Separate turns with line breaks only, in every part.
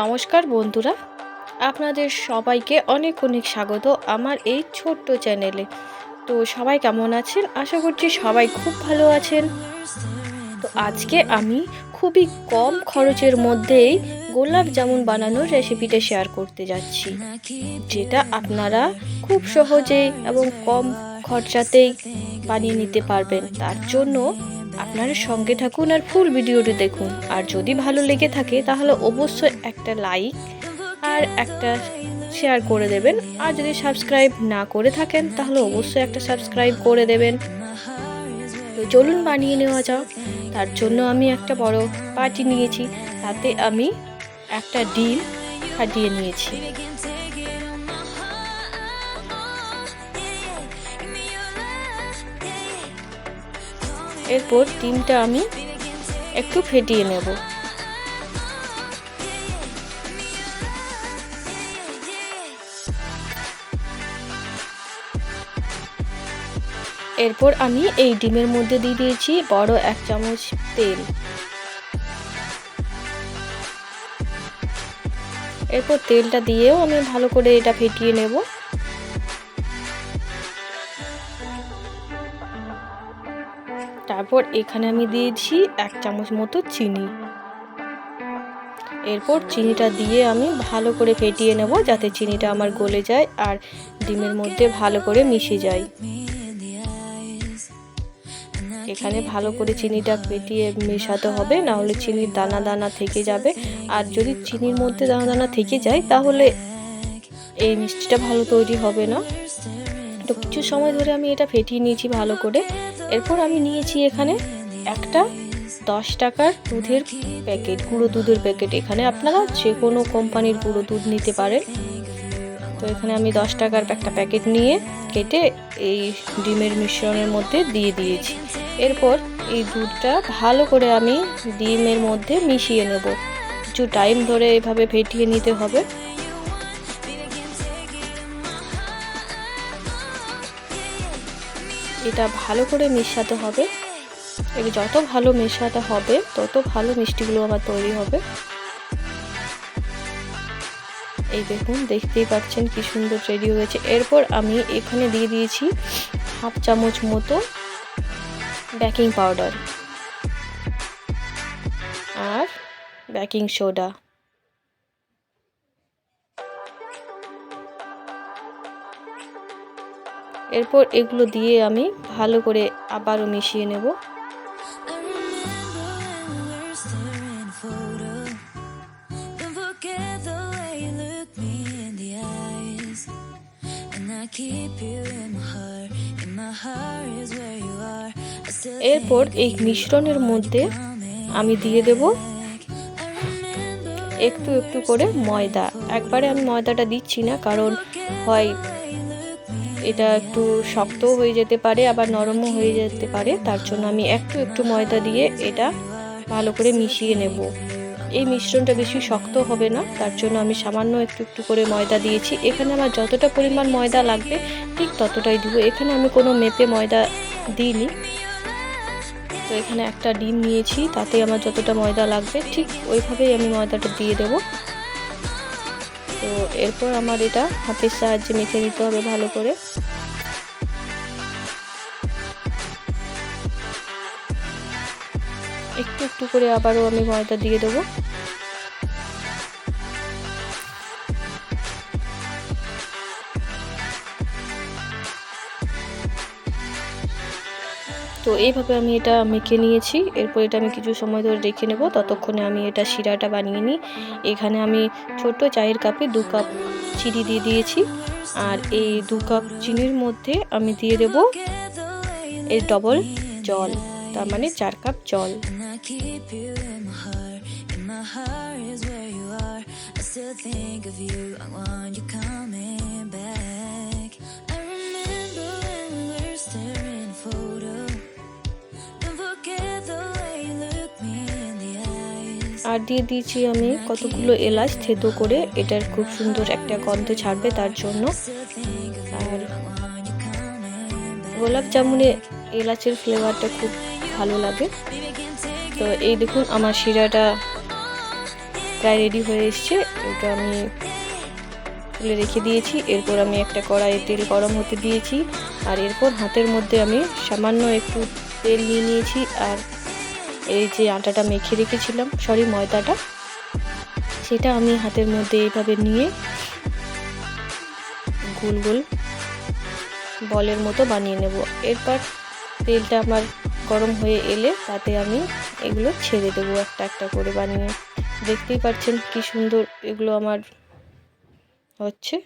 নমস্কার বন্ধুরা। আপনাদের সবাইকে অনেক অনেক স্বাগত আমার এই ছোট্ট চ্যানেলে। তো সবাই কেমন আছেন? আশা করছি সবাই খুব ভালো আছেন। তো আজকে আমি খুবই কম খরচের মধ্যেই গোলাপ জামুন বানানোর রেসিপিটা শেয়ার করতে যাচ্ছি। যেটা আপনারা খুব সহজেই এবং কম খরচাতেই বানিয়ে নিতে পারবেন। তার জন্য আপনারা সঙ্গে থাকুন আর ফুল ভিডিওটি দেখুন। আর যদি ভালো লেগে থাকে, তাহলে অবশ্যই একটা লাইক আর একটা শেয়ার করে দেবেন। আর যদি সাবস্ক্রাইব না করে থাকেন, তাহলে অবশ্যই একটা সাবস্ক্রাইব করে দেবেন। তো চলুন বানিয়ে নেওয়া যাক। তার জন্য আমি একটা বড় পার্টি নিয়েছি। তাতে আমি একটা ডিম ফাটিয়ে নিয়েছি। এরপর ডিমটা আমি একটু ফেটিয়ে নেব। এরপর আমি এই ডিমের মধ্যে দিয়ে দিয়েছি বড় এক চামচ তেল। এরপর তেলটা দিয়েও আমি ভালো করে এটা ফেটিয়ে নেব। তারপর এখানে আমি দিয়েছি এক চামচ মতো চিনি। এরপর চিনিটা দিয়ে আমি ভালো করে ফেটিয়ে নেব যাতে চিনিটা আমার গলে যায় আর ডিমের মধ্যে ভালো করে মিশে যায়। এখানে ভালো করে চিনিটা ফেটিয়ে মেশাতে হবে না হলে চিনির দানা দানা থেকে যাবে। আর যদি চিনির মধ্যে দানা দানা থেকে যায়, তাহলে এই মিষ্টিটা ভালো তৈরি হবে না। তো কিছু সময় ধরে আমি এটা ফেটিয়ে নিয়েছি ভালো করে। এরপর আমি নিয়েছি এখানে একটা দশ টাকার দুধের প্যাকেট, গুঁড়ো দুধের প্যাকেট। এখানে আপনারা যে কোনো কোম্পানির গুঁড়ো দুধ নিতে পারেন। তো এখানে আমি দশ টাকার একটা প্যাকেট নিয়ে কেটে এই ডিমের মিশ্রণের মধ্যে দিয়ে দিয়েছি। এরপর এই দুধটা ভালো করে আমি ডিমের মধ্যে মিশিয়ে নেব। কিছু টাইম ধরে এভাবে ফেটিয়ে নিতে হবে। এটা ভালো করে মেশাতে হবে। এবার যত ভালো মেশাতে হবে, তত ভালো মিষ্টিগুলো আমার তৈরি হবে। এই দেখুন, দেখতেই পাচ্ছেন কি সুন্দর রেডি হয়েছে। এরপর আমি এখানে দিয়ে দিয়েছি হাফ চামচ মতো বেকিং পাউডার আর বেকিং সোডা এরপর এগুলো দিয়ে আমি ভালো করে আবারও মিশিয়ে নেব। এরপর এই মিশ্রণের মধ্যে আমি দিয়ে দেব একটু একটু করে ময়দা। একবারে আমি ময়দাটা দিচ্ছি না কারণ হয় এটা একটু শক্তও হয়ে যেতে পারে, আবার নরমও হয়ে যেতে পারে। তার জন্য আমি একটু একটু ময়দা দিয়ে এটা ভালো করে মিশিয়ে নেব। এই মিশ্রণটা বেশি শক্ত হবে না, তার জন্য আমি সামান্য একটু একটু করে ময়দা দিয়েছি। এখানে আমার যতটা পরিমাণ ময়দা লাগবে, ঠিক ততটাই দিব। এখানে আমি কোনো মেপে ময়দা দিইনি। তো এখানে একটা ডিম নিয়েছি, তাতে আমার যতটা ময়দা লাগবে, ঠিক ওইভাবেই আমি ময়দাটা দিয়ে দেব। তো এরপর আমার এটা হাতের সাহায্যে মেখে নিতে হবে ভালো করে। একটু একটু করে আবারও আমি ময়দা দিয়ে দেবো। তো এইভাবে আমি এটা মেখে নিয়েছি। এরপর এটা আমি কিছু সময় ধরে রেখে নেব। ততক্ষণে আমি এটা শিরাটা বানিয়ে নিই। এখানে আমি ছোট চায়ের কাপে দু কাপ চিনি দিয়ে দিয়েছি। আর এই দু কাপ চিনির মধ্যে আমি দিয়ে দেব এই ডবল জল। তার মানে চার কাপ জল। Think of you. I want you coming back. আর দিয়ে দিয়েছি আমি কতগুলো এলাচ থেতো করে। এটার খুব সুন্দর একটা গন্ধ ছাড়বে তার জন্য। আর গোলাপ জামুনে এলাচের ফ্লেভারটা খুব ভালো লাগে। তো এই দেখুন, আমার শিরাটা প্রায় রেডি হয়ে এসছে। এটা আমি তুলে রেখে দিয়েছি। এরপর আমি একটা কড়াইয়ে তেল গরম হতে দিয়েছি। আর এরপর হাতের মধ্যে আমি সামান্য একটু তেল নিয়ে নিয়েছি। আর এই যে আটাটা মেখে রেখেছিলাম সরি ময়দাটা, সেটা আমি হাতের মধ্যে এইভাবে নিয়ে গোল গোল বলের মতো বানিয়ে নেব। এরপর তেলটা আমার গরম হয়ে এলে তাতে আমি এগুলো ছেড়ে দেবো একটা একটা করে বানিয়ে। দেখতেই পাচ্ছেন কি সুন্দর এগুলো আমার হচ্ছে।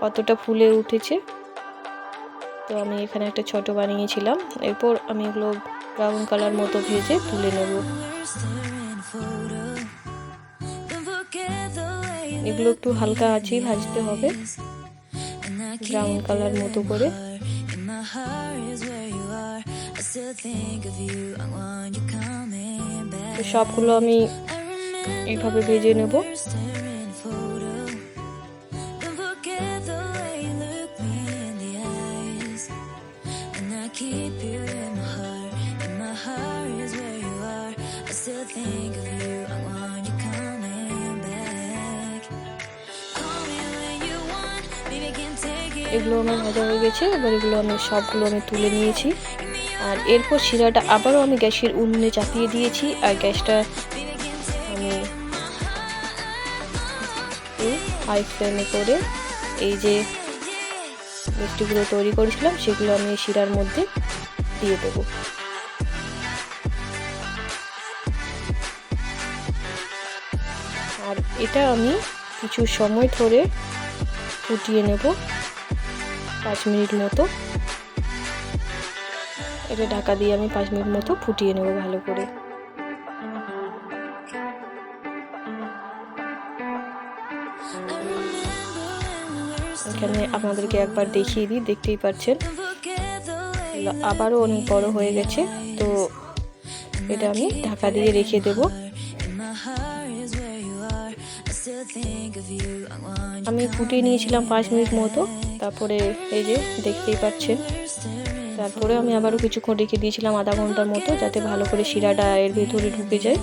কতটা ফুলে উঠেছে। তো আমি এখানে একটা ছোট বানিয়েছিলাম। এরপর আমি এগুলো ব্রাউন কালার মতো ভেজে তুলে নেব। এগুলো একটু হালকা আঁচেই ভাজতে হবে। ব্রাউন কালার মতো করে। সবগুলো আমি এইভাবে ভেজে নেব।
Keep you in my heart, and my heart is where you are. I still think of you. I want you coming back. Call me when you want, baby, can take it.
এগুলো আমার ভাজা হয়ে গেছে এবার এগুলো আমি সবগুলো আমি তুলে নিয়েছি আর এরপর শিরাটা আবারও আমি গ্যাসের উনুনে চাপিয়ে দিয়েছি আর গ্যাসটা আমি হাই ফ্লেমে করে এই যে মিষ্টিগুলো তৈরি করেছিলাম, সেগুলো আমি শিরার মধ্যে দিয়ে দেবো। আর এটা আমি কিছু সময় ধরে ফুটিয়ে নেব, পাঁচ মিনিট মতো। এটা ঢাকা দিয়ে আমি পাঁচ মিনিট মতো ফুটিয়ে নেব ভালো করে। এখানে আপনাদেরকে একবার দেখিয়ে দিই, দেখতেই পাচ্ছেন। আবারও অনেক বড় হয়ে গেছে, তো এটা আমি ঢাকা দিয়ে রেখে দেবো। আমি ফুটিয়ে নিয়েছিলাম পাঁচ মিনিট মতো, তারপরে এই যে দেখতেই পাচ্ছেন। তারপরে আমি আবারও কিছুক্ষণ রেখে দিয়েছিলাম আধা ঘণ্টার মতো, যাতে ভালো করে শিরাটা এর ভেতরে ঢুকে যায়।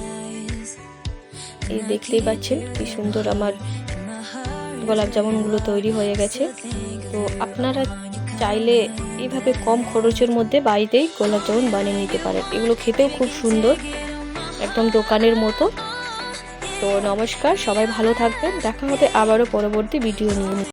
এই দেখতেই পাচ্ছেন কি সুন্দর আমার গোলাপ জামুনগুলো তৈরি হয়ে গেছে। তো আপনারা চাইলে এইভাবে কম খরচের মধ্যে বাড়িতেই গোলাপ জামুন বানিয়ে নিতে পারেন। এগুলো খেতেও খুব সুন্দর, একদম দোকানের মতো। তো নমস্কার, সবাই ভালো থাকবেন। দেখা হবে আবারও পরবর্তী ভিডিও নিয়ে।